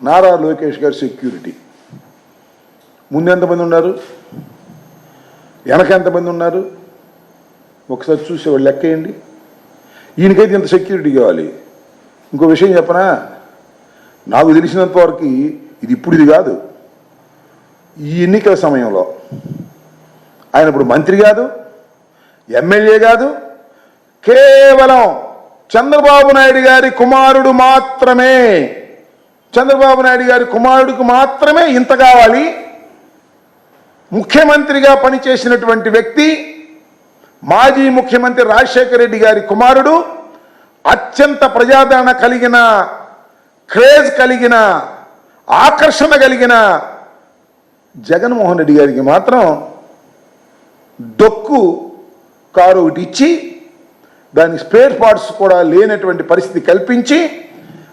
నారా లోకేష్ గారి సెక్యూరిటీ. ముందు ఎంతమంది ఉన్నారు? వెనక ఎంతమంది ఉన్నారు? ఒకసారి చూసి వాళ్ళు లెక్కేయండి ఈయనకైతే ఇంత సెక్యూరిటీ కావాలి. ఇంకో విషయం చెప్పనా? నాకు తెలిసినంత వరకు ఇది ఇప్పుడు ఇది కాదు. ఈ ఎన్నికల సమయంలో ఆయన ఇప్పుడు మంత్రి కాదు ఎమ్మెల్యే కాదు కేవలం చంద్రబాబు నాయుడు గారి కుమారుడు మాత్రమే చంద్రబాబు నాయుడు గారి కుమారుడికి మాత్రమే ఇంత కావాలి. ముఖ్యమంత్రిగా పనిచేసినటువంటి వ్యక్తి మాజీ ముఖ్యమంత్రి రాజశేఖర రెడ్డి గారి కుమారుడు అత్యంత ప్రజాదరణ కలిగిన క్రేజ్ కలిగిన ఆకర్షణ కలిగిన జగన్మోహన్ రెడ్డి గారికి మాత్రం డొక్కు కారు ఒకటి ఇచ్చి దానికి స్పేర్ పార్ట్స్ కూడా లేనటువంటి పరిస్థితి కల్పించి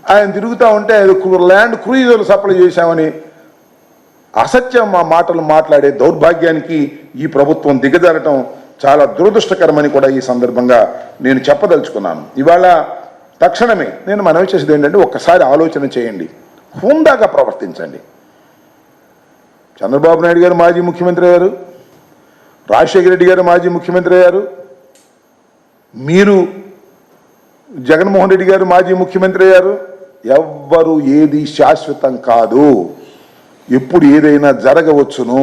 ఆయన తిరుగుతూ ఉంటే ల్యాండ్ క్రూయిజర్లు సప్లై చేశామని అసత్యం మా మాటలు మాట్లాడే దౌర్భాగ్యానికి ఈ ప్రభుత్వం దిగజారటం చాలా దురదృష్టకరమని కూడా ఈ సందర్భంగా నేను చెప్పదలుచుకున్నాను. ఇవాళ తక్షణమే నేను మనవి చేసేది ఏంటంటే ఒక్కసారి ఆలోచన చేయండి. హుందాగా ప్రవర్తించండి. చంద్రబాబు నాయుడు గారు మాజీ ముఖ్యమంత్రి అయ్యారు. రాజశేఖర రెడ్డి గారు మాజీ ముఖ్యమంత్రి అయ్యారు. మీరు జగన్మోహన్ రెడ్డి గారు మాజీ ముఖ్యమంత్రి అయ్యారు. ఎవ్వరు ఏది శాశ్వతం కాదు. ఎప్పుడు ఏదైనా జరగవచ్చును.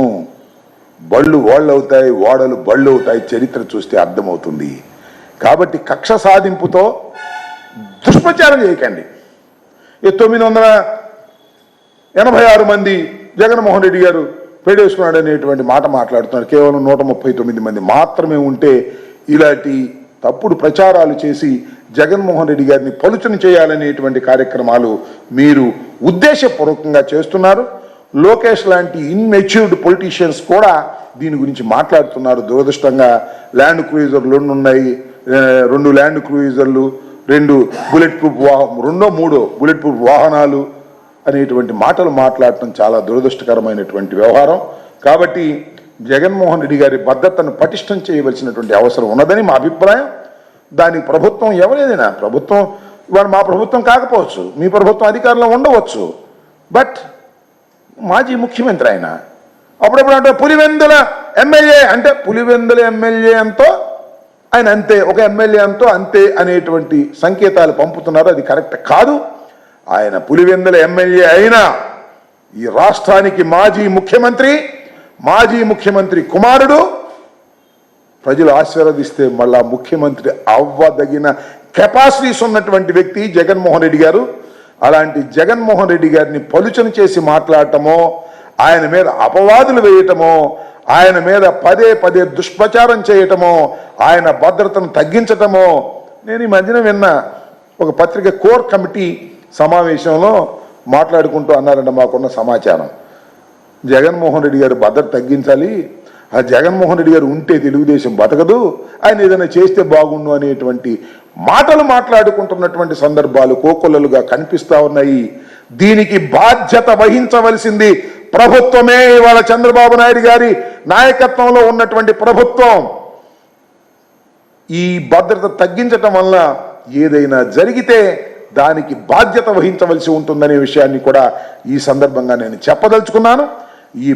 బళ్ళు ఓళ్ళు అవుతాయి ఓడలు బళ్ళు అవుతాయి చరిత్ర చూస్తే అర్థమవుతుంది. కాబట్టి కక్ష సాధింపుతో దుష్ప్రచారం చేయకండి. ఈ తొమ్మిది వందల ఎనభై ఆరు మంది జగన్మోహన్ రెడ్డి గారు పెడేసుకున్నాడు అనేటువంటి మాట మాట్లాడుతున్నారు. కేవలం నూట ముప్పై తొమ్మిది మంది మాత్రమే ఉంటే ఇలాంటి తప్పుడు ప్రచారాలు చేసి జగన్మోహన్ రెడ్డి గారిని పలుచన చేయాలనేటువంటి కార్యక్రమాలు మీరు ఉద్దేశపూర్వకంగా చేస్తున్నారు. లోకేష్ లాంటి ఇన్మెచ్యూర్డ్ పొలిటీషియన్స్ కూడా దీని గురించి మాట్లాడుతున్నారు. దురదృష్టంగా ల్యాండ్ క్రూయిజర్లు రెండు ఉన్నాయి. రెండు ల్యాండ్ క్రూయిజర్లు రెండు బుల్లెట్ ప్రూఫ్ వాహనం రెండో మూడో బుల్లెట్ ప్రూఫ్ వాహనాలు అనేటువంటి మాటలు మాట్లాడటం చాలా దురదృష్టకరమైనటువంటి వ్యవహారం. కాబట్టి జగన్మోహన్ రెడ్డి గారి భద్రతను పటిష్టం చేయవలసినటువంటి అవసరం ఉన్నదని మా అభిప్రాయం. దానికి ప్రభుత్వం ఎవరేదైనా ప్రభుత్వం? ఇవాళ మా ప్రభుత్వం కాకపోవచ్చు. మీ ప్రభుత్వం అధికారంలో ఉండవచ్చు. బట్ మాజీ ముఖ్యమంత్రి ఆయన అప్పుడప్పుడు అంటే పులివెందుల ఎమ్మెల్యే అంటే పులివెందుల ఎమ్మెల్యే అంతో ఆయన అంతే ఒక ఎమ్మెల్యే అంతో అంతే అనేటువంటి సంకేతాలు పంపుతున్నారు. అది కరెక్ట్ కాదు. ఆయన పులివెందుల ఎమ్మెల్యే అయినా ఈ రాష్ట్రానికి మాజీ ముఖ్యమంత్రి మాజీ ముఖ్యమంత్రి కుమారుడు ప్రజలు ఆశీర్వదిస్తే మళ్ళా ముఖ్యమంత్రి అవ్వదగిన కెపాసిటీస్ ఉన్నటువంటి వ్యక్తి జగన్మోహన్ రెడ్డి గారు. అలాంటి జగన్మోహన్ రెడ్డి గారిని పలుచన చేసి మాట్లాడటమో ఆయన మీద అపవాదులు వేయటమో ఆయన మీద పదే పదే దుష్ప్రచారం చేయటమో ఆయన భద్రతను తగ్గించటమో నేను ఈ మధ్యన విన్న ఒక పత్రిక కోర్ కమిటీ సమావేశంలో మాట్లాడుకుంటూ అన్నారంట మాకున్న సమాచారం. జగన్మోహన్ రెడ్డి గారు భద్రత తగ్గించాలి ఆ జగన్మోహన్ రెడ్డి గారు ఉంటే తెలుగుదేశం బతకదు. ఆయన ఏదైనా చేస్తే బాగుండు అనేటువంటి మాటలు మాట్లాడుకుంటున్నటువంటి సందర్భాలు కోకొల్లలుగా కనిపిస్తా ఉన్నాయి. దీనికి బాధ్యత వహించవలసింది ప్రభుత్వమే ఇవాళ చంద్రబాబు నాయుడు గారి నాయకత్వంలో ఉన్నటువంటి ప్రభుత్వం. ఈ భద్రత తగ్గించటం వల్ల ఏదైనా జరిగితే దానికి బాధ్యత వహించవలసి ఉంటుందనే విషయాన్ని కూడా ఈ సందర్భంగా నేను చెప్పదలుచుకున్నాను. ఈ